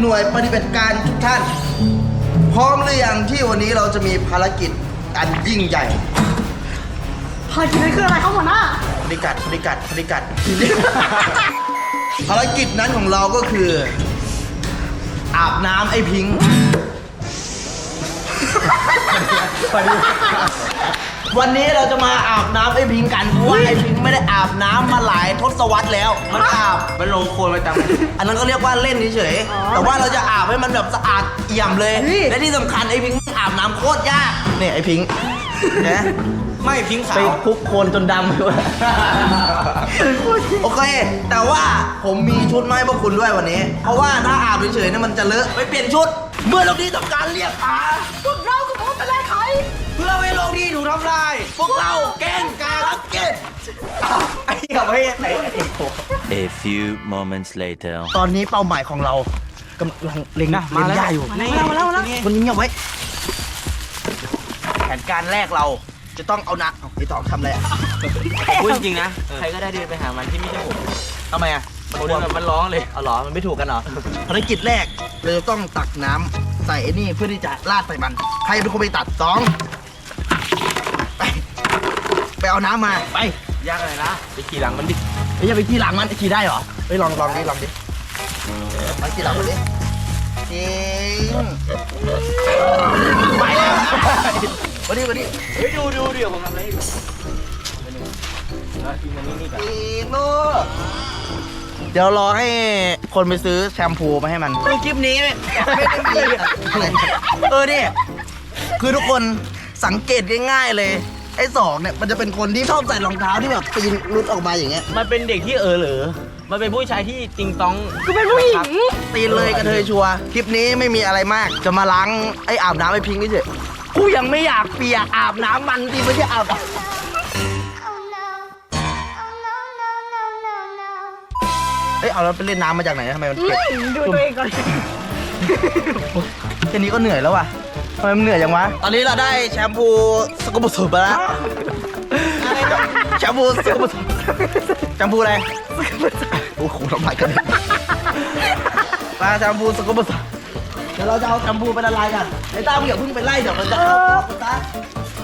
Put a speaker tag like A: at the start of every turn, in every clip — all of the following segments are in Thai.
A: หน่วยปฏิบัติการทุกท่าน พร้อมหรือยังที่วันนี้เราจะมีภารกิจอันยิ่งใหญ่
B: ภารกิจนั้นคืออะไรครับหัวหน้า
A: ปฏิกัดปฏิกัดปฏิกัด ภารกิจนั้นของเราก็คือ อาบน้ำไอ้พิงค์ วันนี้เราจะมาอาบน้ำไอ้พิงค์กันเพราะว่าไอ้พิงค์ไม่ได้อาบน้ำมาหลายทศวรรษแล้ว มันอาบ
C: มันลงโคลนไปตาม
A: อันนั้นก็เรียกว่าเล่นเฉย
B: อ๋อ
A: ๆแต่ว่าเราจะอาบให้มันแบบสะอาดเอี่ยมเลย
B: เฮ้ย
A: และที่สำคัญไอ้พิงค์อาบน้ำโคตรยาก เนี่ยไอ้พิงค์นะ
C: ไม่พิงขา
A: ไป
C: ว
A: คลุกโคลนจนดำไปหมดโอเค แต่ว่าผมมีชุดมาให้พวกคุณด้วยวันนี้ เพราะว่าถ้าอาบเฉยๆเนี่ยมันจะเลอะไปเปลี่ยนชุด เมื่อเราที่ทำการเรียกหา
B: พวกเราคือพวกเป็นไรใคร
A: เพื่อไม่ให้โลกที่ถูกทำลาย พวกเราแกล้งกาลักเก็ตอ้าวไอ้เหี้ยไม่ไอ้ไอ้โห
D: A few moments later.
A: ตอนนี้เป้าหมายของเรากำลังเล็ง
C: นะ
A: เล็ง
C: มาแล้ว
A: ย่าอยู่
B: มาแล้วมาแล้วมาแล้ว
A: คนนี้เงียบไว้แผนการแรกเราจะต้องเอานะเอาไอ้ตองทำอะไรอะ
C: พูดจริงๆนะ ใครก็ได้เดินไปหามันที่ไม่ใช่ผม
A: ทำไมอะ
C: มันเดินแบบมันร้องเลย
A: เอาเหรอ มันไม่ถูกกันเหรอ ภารกิจแรกเราจะต้องตักน้ำใส่ไอ้นี่เพื่อที่จะราดใส่มัน ใครเป็นคนไปตัดสองไปไป เอาน้ำมา ไป
C: ยากอะไรนะไปขี่หลังมันดิ
A: ไอ้ยอย่าไปขี่หลังมันขี่ได้เหรอไปลองลองดิลองดิมาขี่หลังมันดิจริงไปแล้วมาดิมาดิ
C: เฮ้ยดูดูเดี๋ยวผมทำอะไรให้ดูแล้วทีมันนี่นี่กัน
A: จริงลูกเดี๋ยวรอให้คนไปซื้อแชมพูมาให้มันในคลิปนี้ไม่ได้มีอะไรเออเนี่ยคือทุกคนสังเกตง่ายๆเลย ไอ้สองเนี่ยมันจะเป็นคนที่ชอบใส่รองเท้าที่แบบปีนรุดออกมาอย่างเงี้ย
C: มันเป็นเด็กที่เออเหรอมันเป็นผู้ชายที่ติงตอง
B: กูเป็นผู้หญิง
A: ตีนเลยกระเทยชัวร์คลิปนี้ไม่มีอะไรมากจะมาล้างไอ้อาบน้ำไอ้พิงค์นี่เฉยกูยังไม่อยากเปียกอาบน้ำมันทีไม่ใช่อาบ
E: Oh no. Oh no, no, no, no, no.
A: เอ้ยเอาแล้วไปเล่นน้ำมาจากไหนทำไมมัน
B: อื
A: เผ็ด
B: มดูตัวเองก่อน
A: แค่นี้ก็เหนื่อยแล้วว่ะ ทำไมมันเหนื่อยจังวะ ตอนนี้เราได้แชมพูสกปรกสุดไปแล้วแชมพูสกปรกสุดแชมพูอะไรโอ้โหทำลายกันมาแชมพูสกปรกสุดเดี๋ยวเราจะเอาแชมพูไปละลายกันไอ้ต้ามึงอย่าเพิ่งไปไล่เดี๋ยวมันจะเข้าปอกกูตา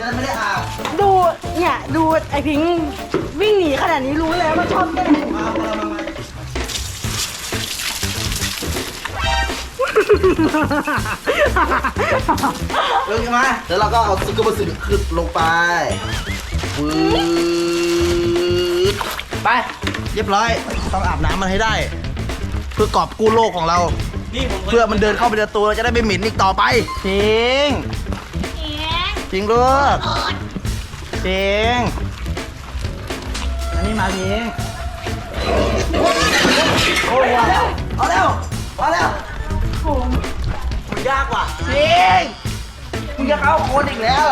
A: จะไม่ได้อาบ
B: ดูเนี่ยดูไอ้พิงค์วิ่งหนีขนาดนี้รู้แล้วว่าชอบเต้น
A: มา พวกเรามามาเรื่องมาเดี๋ยวเราก็เอาสกปรกสุดขึ้นลงไปวืดไปเรียบร้อยต้องอาบน้ำมันให้ได้ เพื่อกอบกู้โลกของเรา
C: นี่ผม
A: เพื่อมันเดินเข้าไปในตัวเราจะได้ไม่เหม็นอีกต่อไปจริงจริงลูกจริงอันนี้มาจริงโอ้ยมาแล้วเอาแล้วมาแล้ว มันยากว่ะจริงมึงจะเข้าโคนอีกแล้ว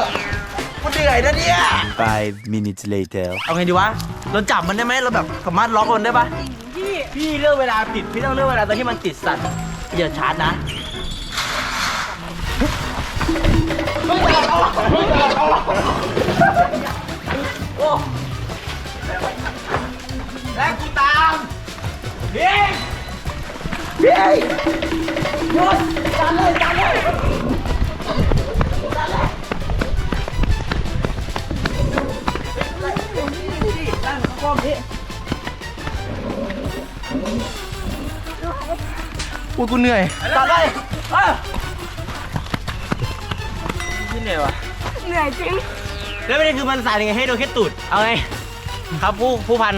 A: กูเหนื่อยนะเนี่ย
D: Five minutes later.
A: เอาไงดีวะ เราจับมันได้ไหมเราแบบสามารถล็อกมันได้ปะ
B: พี่
C: พี่เลือกเวลาผิดพี่ต้องเลือกเวลาตอนที่มันติดสัตว์
A: อย่าชาร์จนะ
C: และกูตามเฮ้ย
A: อุ้ยกูเหนื่อย
C: ตัดเลยเอ้ยพี่เหนื่อยวะ
B: เหนื่อยจริง
C: แล้วประเด็นคือมันสายยังไงให้โดนแค่ตูด เอาไง ครับผู้ผู้พัน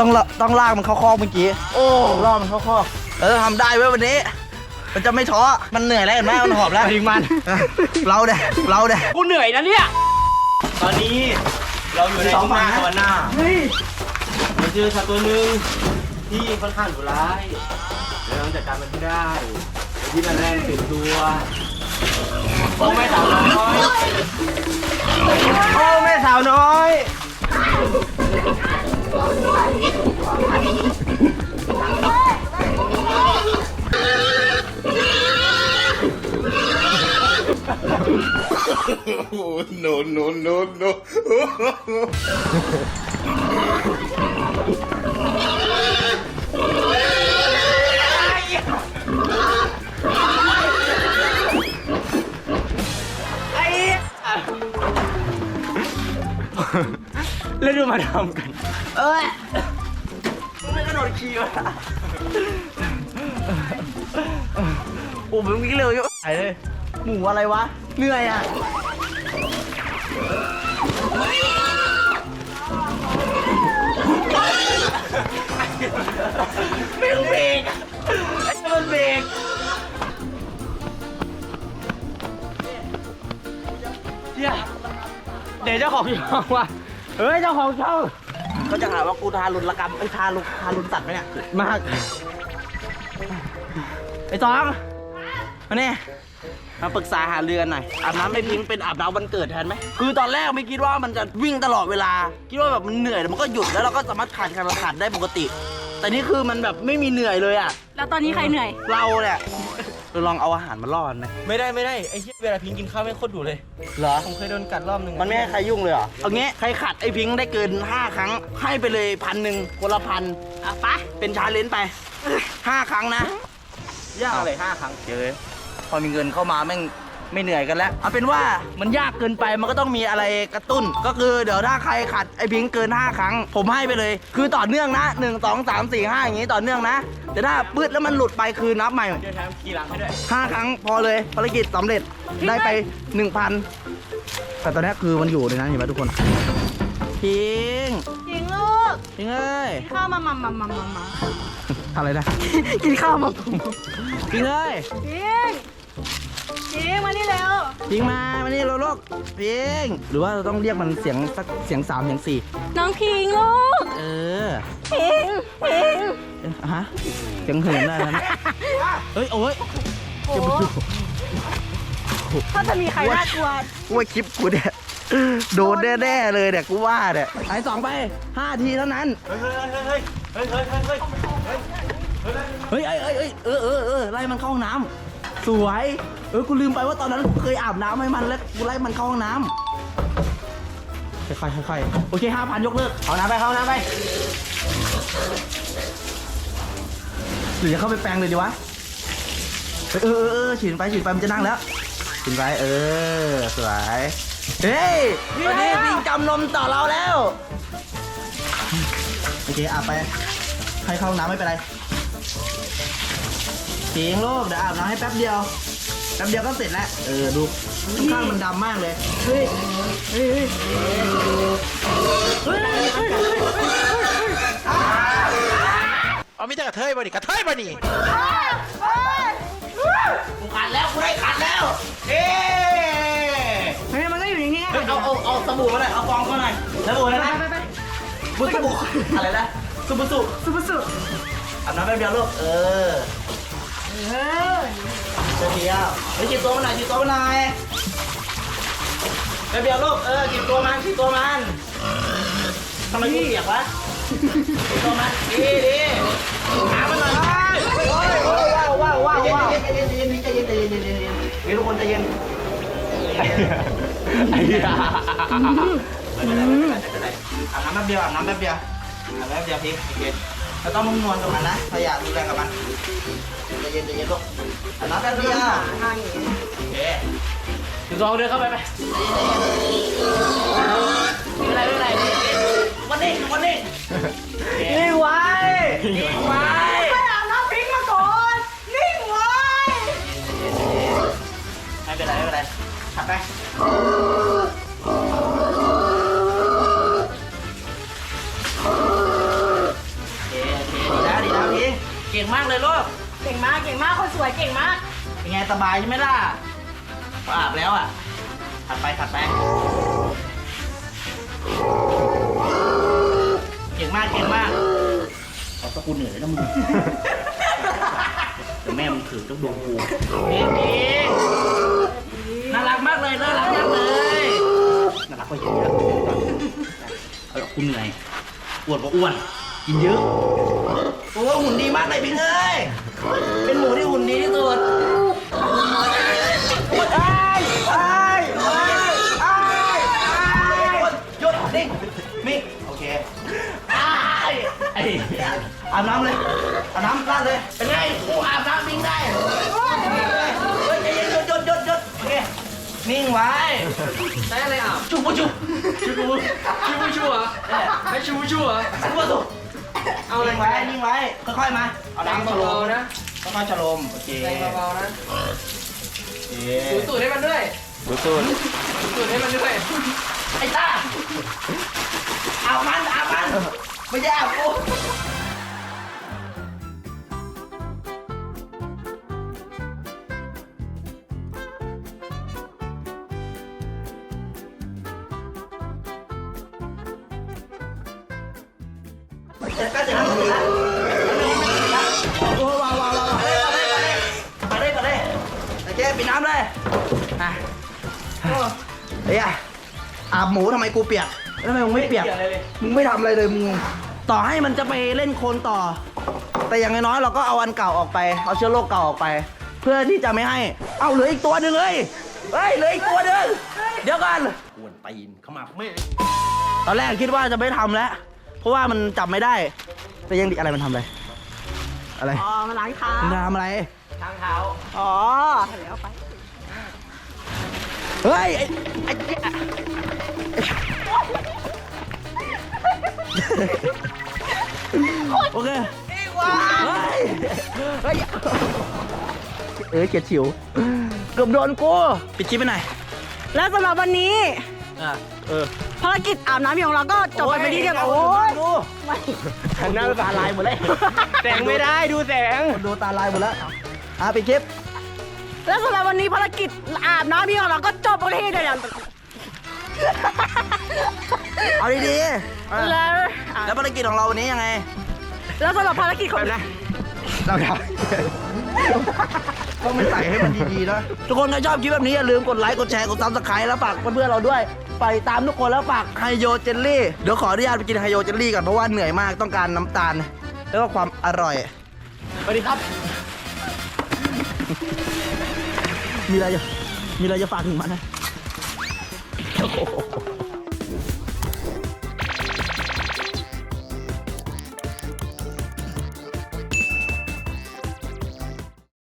A: ต้องละต้องลากมันเข้าคอกเมื่อกี้ โอ้ล่อมันเข้าคอก เออทำได้เว้ยวันนี้ มันจะไม่ท้อ มันเหนื่อยแล้วเห็นไหมมันหอบแล้ว
C: ไปถึงมัน
A: เออเราเด้เราเด้
C: กูเหนื่อยนะเนี่ย ตอนนี้เราอยู่ใน
A: สองฝั่งนะ
C: สวรรค์หน้า
B: เฮ้ย
C: เราเจอสัตว์ตัวหนึ่งที่ค่อนข้างดุร้ายเดี๋ยวเราจัดการมันให้ได้โดยที่มันแรงตื่นตัวโอ้แม่สาวน้อยโอ้แม่สาวน้อย
A: no
C: no no no แล้วดูมาทำกัน
A: เอ้ยไม่ก็นอดดขี่มะโอ้ผมงวิ่งเร็วเยอะไปเย หมูอะไรวะเหนื่อยอะไม่เบรกไอ้มันเบรก
C: เดี๋ยวเดี๋ยวเจ้าของช่องว่ะเฮ้ยเจ้าของช่อง
A: ก็จะหาว่ากูทารุณกรรมไอ้ยทารุณทารุณสัตว์ไหมเนี่ย
C: มาก
A: ไอ้ตองมาเนี่ย มาปรึกษาหาเรือนหน่อยอาบน้ำไม่พิงเป็นอาบน้ำวันเกิดแทนไหมคือตอนแรกไม่คิดว่ามันจะวิ่งตลอดเวลา คิดว่าแบบมันเหนื่อยแต่มันก็หยุดแล้วเราก็สามารถขาดการขาดได้ปกติ แต่นี่คือมันแบบไม่มีเหนื่อยเลยอะ
B: แล้วตอนนี้ใครเหนื่อย
A: เราเนี่ยเราลองเอาอาหารมาล่อมันไหม
C: ไม่ได้ไม่ได้ไอ้เหี้ยเวลาพิงกินข้าวไม่งโคตรดุเลย
A: เหรอ
C: ผมเคยโดนกัดรอบหนึ่ง
A: มันไม่ให้ใครยุ่งเลยเหรอเอางี้ใครขัดไอ้พิงค์ได้เกิน 5 ครั้ง ให้ไปเลยพันหนึ่งคนละพัน
B: อะไป
A: เป็นชาเลนจ์ไป 5 ครั้งนะ
C: ยากเลยห้าครั้ง
A: เดี๋ยวเลย พอมีเงินเข้ามาแม่งไม่เหนื่อยกันแล้ว เอาเป็นว่ามันยากเกินไปมันก็ต้องมีอะไรกระตุ้น ก็คือเดี๋ยวถ้าใครขัดไอ้พิงค์เกิน 5 ครั้ง ผมให้ไปเลย คือต่อเนื่องนะ 1 2 3 4 5 อย่างนี้ต่อเนื่องนะ แต่ถ้าปืดแล้วมันหลุดไปคือนับใหม่
C: เดี๋ยวแถมขี่หลังให้ด้วย
A: ห้าครั้งพอเลยภารกิจสำเร็จได้ไปหนึ่งพันแต่ตอนนี้คือมันอยู่ในนั้นเห็นไหมทุกคนพิง
B: จริงลูก
A: พิงเอ้ย
B: กินข้าวมามามามามามา
A: อะไรนะ
B: กินข้าวมา
A: พิงเอ้ย
B: พิงพิงมานี่เร็ว
A: พิงมามานี่เราลูกพิงหรือว่าเราต้องเรียกมันเสียงสักเสียงสามเสียงสี่
B: น้องพิงลูก
A: เออ
B: พิงพิง
A: เอ๊ะฮะเสียงเหินได้นะเฮ้ยโอ้ย
B: โอ้ถ้าจะมีใครน่ากลัว
A: กูว่าคลิปกูเนี่ยโดนแน่ๆเลยเนี่ยกูว่าเนี่ยไอ้สองไปห้าทีเท่านั้น
C: เฮ้ยเฮ้ยเฮ้ยเฮ้ยเฮ้ยเฮ้ย เฮ้ย
A: เฮ้ยเอ้ยเอ้ยเอ้ยเออเออเออไล่มันเข้าห้องน้ำสวย เออ กูลืมไปว่าตอนนั้นกูเคยอาบน้ำให้มันแล้วกูไล่มันเข้าห้องน้ำค่อยๆค่อยๆโอเคห้าพันยกเลิก
C: เอาน้ำไปเข้าน้ำไป
A: หรือจะเข้าไปแปลงเลยดีวะ เออเออเออฉีดไปฉีดไปมันจะนั่งแล้วฉีดไปเออ สวย เฮ้ยวันนี้ปิงจำนมต่อเราแล้ว โอเคอาบไป ใครเข้าห้องน้ำไม่เป็นไร ปิงลูกเดี๋ยวอาบน้ำให้แป๊บเดียว แป๊บเดียวก็เสร็จแล้ว เออ ดูข้างมันดำมากเลย
B: เฮ้ย เฮ้ย เฮ้ยเฮ้ยเอา
F: มีแต่กระเทยบ่ดิกระเทยบ่นี่
A: กูขัดแล้วกูได้ขัดแล้ว เอ๊
B: เฮ้ยมันก็อยู่นิ่งๆ
A: เฮ้ยเอาเอาเอาสบู่มาหน่อยเอาฟองมาหน่อยสบู่อะไปนะ
B: ไปไป
A: บุสบู่อะไรนะสุบุสุ
B: สุภาสุ
A: อาบน้ำแป๊บเดียวลูกเออ
B: เออ
A: เดียวเดียวเฮ้ยจีบตัวมันหน่อยจีบตัวมันหน่อยแป๊บเดียวลูกเออจีบตัวมันจีบตัวมันทำไมกูเปียกวะจีบตัวมันดีดีหามันหน่อยเฮ้ยโอ้ยโอ้ยว้าวว้าวว้าวว้าวใจเย็นใจเย็นใจเย็นใจเย็นใจเย็นใจเย็นมีทุกคนใจเย็น
C: ไอ้ย
A: ไม่เป็นไรไม่เป็นไรไม่เป็นไรอาบน้ำแป๊บเดียวอาบน้ำแป๊บเดียวอาบน้ำแป๊บเดียวพี่โอเค เราต้องนุ่มนวลตรงนั้นนะพยายามดูแลกับมันใจเย็นใจเย็นลูกอาบน้ำแป๊บเดียว
B: ทางอย่างนี้
A: โอเค
C: ถึงสองเดินเข้าไปไป
A: ไม่เป็นไรไม่เป็นไรวันนี้วันนี้
C: นี่ไว้
A: ไว้
B: ไปอาบน้ำพิงมาก่อนนิ่งไว้
A: ไม่เป็นไรไม่เป็นไรขับไป งมากเลยลูก
B: เก่งมากเก่งมากคนสวยเก่งมาก
A: เป็นไงสบายใช่ไหมล่ะพออาบแล้วอะถัดไปถัดไปเก่งมากเก่งมากเอาตะกูเหนื่อยแล้วนะมึงเดี๋ยวแม่มึงถือต้องดวงกูเก่งเก่งน่ารักมากเลยน่ารักมากเลยน่ารักกว่าเยอะเอาละกูเหนื่อยอ้วนก็อ้วน กินเยอะโอ้หุ่นดีมากเลยพี่เอ้ย เป็นหมูที่หุ่นดีที่สุดไอ้ไอ้ไอ้ไอ้หยุดนิ่งนิ่งโอเคไอ้ไอ้อาบน้ำเลย อาบน้ำราดเลย เป็นไงกูอาบน้ำนิ่งได้เฮ้ยใจเย็นหยุดหยุดหยุดหยุดโอเค นิ่งไว้
C: ใช้อะไรอะ
A: จุบปุ๊บจุบ
C: ชูชูชูชูเหรอไม่ชูชูเหรอ
A: สกูบาสูเอานิ่งไว้ นิ่งไว้ ค่อยๆมา เอาน้ำชะโลม
C: นะ
A: ค่อยๆชะโลม โอเค
C: แรงเบาๆนะ
A: โอเค
C: สูดสูดให้มันด้วย
D: ดูตูด
C: สูดให้มันด้วย
A: ไอ้ต้าเอามันเอามันไม่ใช่เอากู ปิดน้ำเลยอะเฮ้ยอะอาบหมูทำไมกูเปียกแล้วทำไมมึงไม่เปียก มึงไม่ทำอะไรเลยมึง ต่อให้มันจะไปเล่นโคลนต่อ แต่อย่างน้อยเราก็เอาอันเก่าออกไป เอาเชื้อโรคเก่าออกไป เพื่อที่จะไม่ให้ เอาเหลืออีกตัวหนึ่งเลยเฮ้ยเหลืออีกตัวหนึ่งเดี๋ยวกันกวนตีนเข้ามาไม่ตอนแรกคิดว่าจะไม่ทำแล้ว เพราะว่ามันจับไม่ได้ แต่ยังดีอะไรมันทำอะไร อะไร
B: อ๋อมาล้างเท้า
A: มันทำอะไร
C: ทางเท้า
B: อ๋อเดี๋ยวเอาไป
A: เฮ้ยไอ้ไอ้โอเคเฮ้ยเฮ้ยเอ้ยเกียดฉิว เกือบโดนกูปิดคลิปไปหน่อย
B: แล้วสำหรับวันนี้
A: อะ เออ
B: ภารกิจอาบน้ำของเราก็จบไปเป็นที่เรียบร้อยโอ้ย
A: ดู
B: ไม่
A: หันหน้าตาลายหมดเลย
C: แสงไม่ได้ดูแสง
A: คนดูตาลายหมดแล้วอะปิดคลิป
B: แล้วสำหรับวันนี้ภารกิจอาบน้ำพี่ของเราก็จบไปที่เดียวกัน
A: เอาดีๆอะ
B: แล้วอะ
A: แล้วภารกิจของเราวันนี้ยังไง
B: แล้วสำหรับภารกิจของ
A: เราทำต้องไม่ใส่ให้มันดีๆนะทุกคนถ้าชอบคลิปแบบนี้อย่าลืมกดไลค์ กดแชร์ กดซับสไครต์แล้วฝากเพื่อนๆเราด้วย ไปตามทุกคนแล้วฝากไฮโยเจลลี่ เดี๋ยวขออนุญาตไปกินไฮโยเจลลี่ก่อนเพราะว่าเหนื่อยมากต้องการน้ำตาล แล้วก็ความอร่อย
C: สวัสดีครับ
A: มีอะไรจะมีอะไรจะฝากถึงมันนะโอ้โห